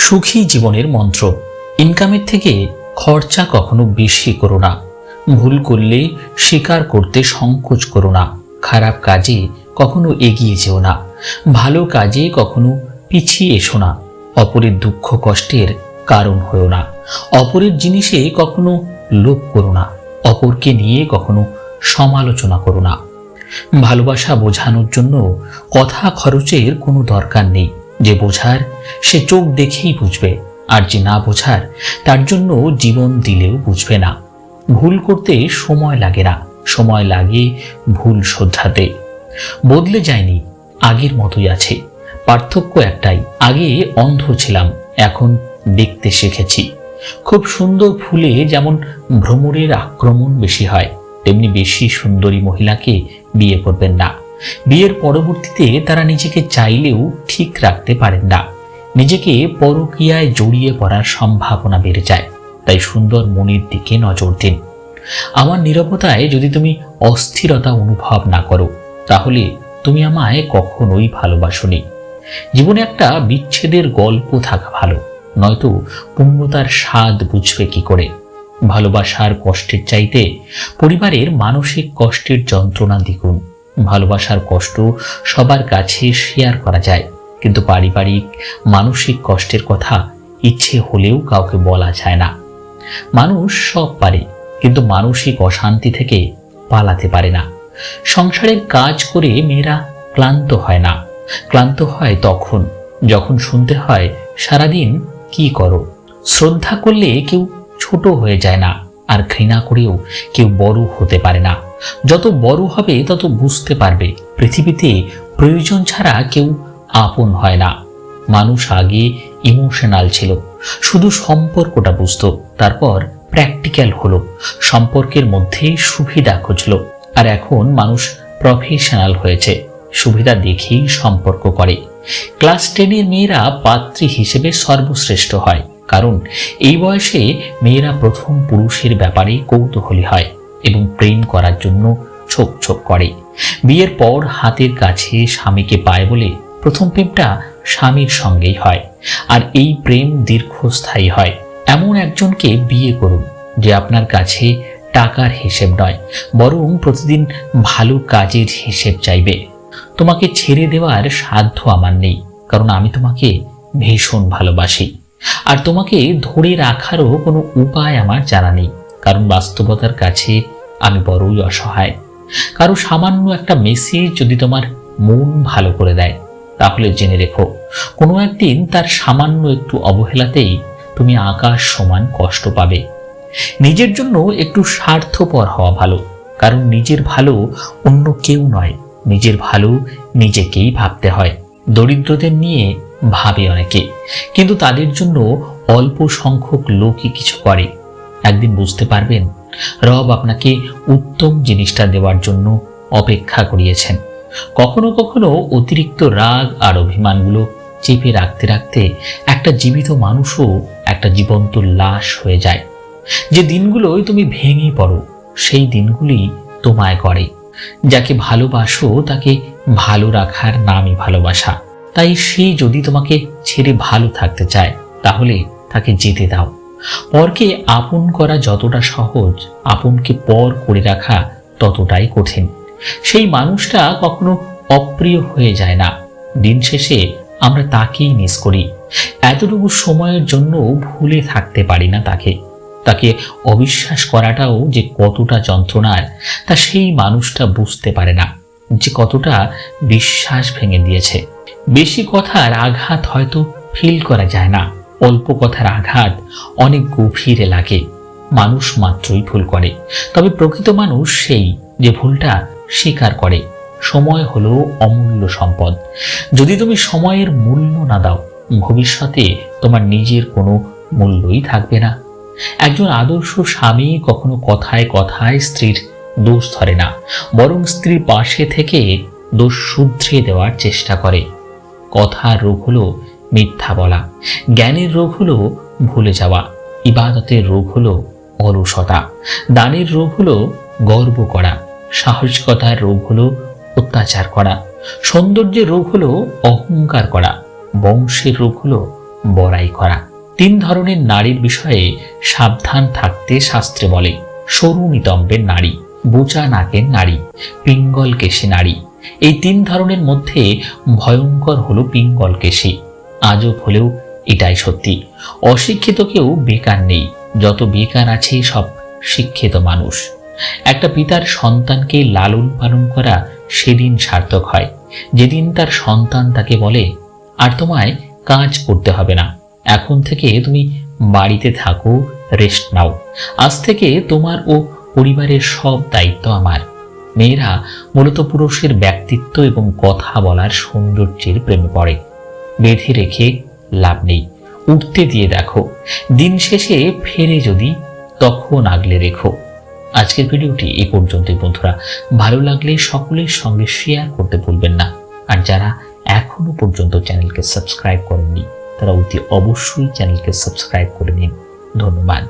সুখী জীবনের মন্ত্র। ইনকামের থেকে খরচা কখনো বেশি করো না। ভুল করলে স্বীকার করতে সংকোচ করো না। খারাপ কাজে কখনো এগিয়ে যেও না। ভালো কাজে কখনো পিছিয়ে এসো না। অপরের দুঃখ কষ্টের কারণ হয়েও না। অপরের জিনিসে কখনো লোভ করো না। অপরকে নিয়ে কখনো সমালোচনা করো না। ভালোবাসা বোঝানোর জন্য কথা খরচের কোনো দরকার নেই। যে বোঝার, সে চোখ দেখেই বুঝবে, আর যে না বোঝার, তার জন্য জীবন দিলেও বুঝবে না। ভুল করতে সময় লাগে না, সময় লাগে ভুল শোধরাতে। বদলে যায়নি, আগের মতোই আছে। পার্থক্য একটাই, আগে অন্ধ ছিলাম, এখন দেখতে শিখেছি। খুব সুন্দর ফুলে যেমন ভ্রমরের আক্রমণ বেশি হয়, তেমনি বেশি সুন্দরী মহিলাকে বিয়ে করবেন না। বিয়ের পরবর্তীতে তারা নিজেকে চাইলেও ঠিক রাখতে পারেন না। নিজেকে পরকীয়ায় জড়িয়ে পড়ার সম্ভাবনা বেড়ে যায়। তাই সুন্দর মনের দিকে নজর দিন। আমার নিরবতায় যদি তুমি অস্থিরতা অনুভব না করো, তাহলে তুমি আমায় কখনোই ভালোবাসনি। জীবনে একটা বিচ্ছেদের গল্প থাকা ভালো, নয়তো পূর্ণতার স্বাদ বুঝবে কি করে? ভালোবাসার কষ্টের চাইতে পরিবারের মানসিক কষ্টের যন্ত্রণা দ্বিগুণ। ভালোবাসার কষ্ট সবার কাছে শেয়ার করা যায়। কিন্তু পারিবারিক, মানসিক কষ্টের কথা ইচ্ছে হলেও কাউকে বলা যায় না। মানুষ সব পারে, কিন্তু মানসিক অশান্তি থেকে পালাতে পারে না। সংসারের কাজ করে মেয়েরা ক্লান্ত হয় না। ক্লান্ত হয় তখন, যখন শুনতে হয়, সারাদিন কি করো? শ্রদ্ধা করলে কেউ ছোট হয়ে যায় না, আর ঘৃণা করেও কেউ বড় হতে পারে না। যত বড় হবে তত বুঝতে পারবে। পৃথিবীতে প্রয়োজন ছাড়া কেউ আপন হয় না। মানুষ আগে ইমোশনাল ছিল। শুধু সম্পর্কটা বুঝতো, তারপর প্র্যাকটিক্যাল হলো। সম্পর্কের মধ্যে সুবিধা খুঁজলো। আর এখন মানুষ প্রফেশনাল হয়েছে। সুবিধা দেখেই সম্পর্ক করে। ক্লাস টেনের মেয়েরা পাত্রী হিসেবে সর্বশ্রেষ্ঠ হয়। কারণ এই বয়সে মেয়েরা প্রথম পুরুষের ব্যাপারে কৌতূহলী হয়। এবং প্রেম করার জন্য ছোপ ছোপ করে। বিয়ের পর হাতের কাছে স্বামীকে পায় বলে প্রথম প্রেমটা স্বামীর সঙ্গেই হয়, আর এই প্রেম দীর্ঘস্থায়ী হয়। এমন একজনকে বিয়ে করুন, যে আপনার কাছে টাকার হিসেব নয়, বরং প্রতিদিন ভালো কাজের হিসেব চাইবে। তোমাকে ছেড়ে দেওয়ার সাধ্য আমার নেই, কারণ আমি তোমাকে ভীষণ ভালোবাসি। আর তোমাকে ধরে রাখারও কোনো উপায় আমার জানা নেই। কারণ বাস্তবতার কাছে আমি বড়ই অসহায়। কারও সামান্য একটা মেসেজ যদি তোমার মন ভালো করে দেয়, তাহলে জেনে রেখো, কোনো একদিন তার সামান্য একটু অবহেলাতেই তুমি আকাশ সমান কষ্ট পাবে। নিজের জন্য একটু স্বার্থপর হওয়া ভালো, কারণ নিজের ভালো অন্য কেউ নয়, নিজের ভালো নিজেকেই ভাবতে হয়। দরিদ্রদের নিয়ে ভাবে অনেকে, কিন্তু তাদের জন্য অল্প সংখ্যক লোকই কিছু করে। একদিন বুঝতে পারবেন, রব আপনাকে উত্তম জিনিসটা দেওয়ার জন্য অপেক্ষা করিয়েছেন। কখনো কখনো অতিরিক্ত রাগ আর অভিমানগুলো চেপে রাখতে রাখতে একটা জীবিত মানুষও একটা জীবন্ত লাশ হয়ে যায়। যে দিনগুলোই তুমি ভেঙে পড়ো, সেই দিনগুলি তোমায় করে। যাকে ভালোবাসো, তাকে ভালো রাখার নামই ভালোবাসা। তাই সে যদি তোমাকে ছেড়ে ভালো থাকতে চায়, তাহলে তাকে যেতে দাও। পরকে আপন করা যতটা সহজ, আপনকে পর করে রাখা ততটাই কঠিন। সেই মানুষটা কখনো অপ্রিয় হয়ে যায় না। দিন শেষে আমরা তাকেই মিস করি। এতটুকু সময়ের জন্য ভুলে থাকতে পারি না তাকে। তাকে অবিশ্বাস করাটাও যে কতটা যন্ত্রণার, তা সেই মানুষটা বুঝতে পারে না যে কতটা বিশ্বাস ভেঙে দিয়েছে। বেশি কথার আঘাত হয়তো ফিল করা যায় না। অল্প কথার আঘাত অনেক গভীরে লাগে। মানুষ মাত্রই ভুল করে। তবে প্রকৃত মানুষ সেই যে ভুলটা স্বীকার করে। সময় হলো অমূল্য সম্পদ। যদি তুমি সময়ের মূল্য না দাও, ভবিষ্যতে তোমার নিজের কোনো মূল্যই থাকবে না। একজন আদর্শ স্বামী কখনো কথায় কথায় স্ত্রীর দোষ ধরে না, বরং স্ত্রীর পাশে থেকে দোষ শুধরিয়ে দেওয়ার চেষ্টা করে। কথার রূপ হলো মিথ্যা বলা। জ্ঞানের রোগ হলো ভুলে যাওয়া। ইবাদতের রোগ হলো অলসতা। দানের রোগ হলো গর্ব করা। সাহসিকতার রোগ হলো অত্যাচার করা। সৌন্দর্যের রোগ হলো অহংকার করা। বংশের রোগ হলো বড়াই করা। তিন ধরনের নারীর বিষয়ে সাবধান থাকতে শাস্ত্রে বলে। সরু নিতম্বের নারী, বোচা নাকের নারী, পিঙ্গল কেশী নারী। এই তিন ধরনের মধ্যে ভয়ঙ্কর হলো পিঙ্গল কেশী। আজব হলেও এটাই সত্যি। অশিক্ষিত কেউ বেকার নেই, যত বেকার আছে সব শিক্ষিত মানুষ। একটা পিতার সন্তানকে লালন পালন করা সেদিন সার্থক হয়, যেদিন তার সন্তান তাকে বলে, আর তোমায় কাজ করতে হবে না, এখন থেকে তুমি বাড়িতে থাকো, রেস্ট নাও। আজ থেকে তোমার ও পরিবারের সব দায়িত্ব আমার। মেয়েরা মূলত পুরুষের ব্যক্তিত্ব এবং কথা বলার সৌন্দর্যের প্রেমে পড়ে। বেঁধে রেখে লাভ নেই। উঠতে দিয়ে দেখো। দিন শেষে ফেরে যদি, তখন আগলে রেখো। আজকের ভিডিওটি এ পর্যন্তই, বন্ধুরা। ভালো লাগলে সকলের সঙ্গে শেয়ার করতে ভুলবেন না। আর যারা এখনও পর্যন্ত চ্যানেলকে সাবস্ক্রাইব করেননি, তারা অতি অবশ্যই চ্যানেলকে সাবস্ক্রাইব করে নিন। ধন্যবাদ।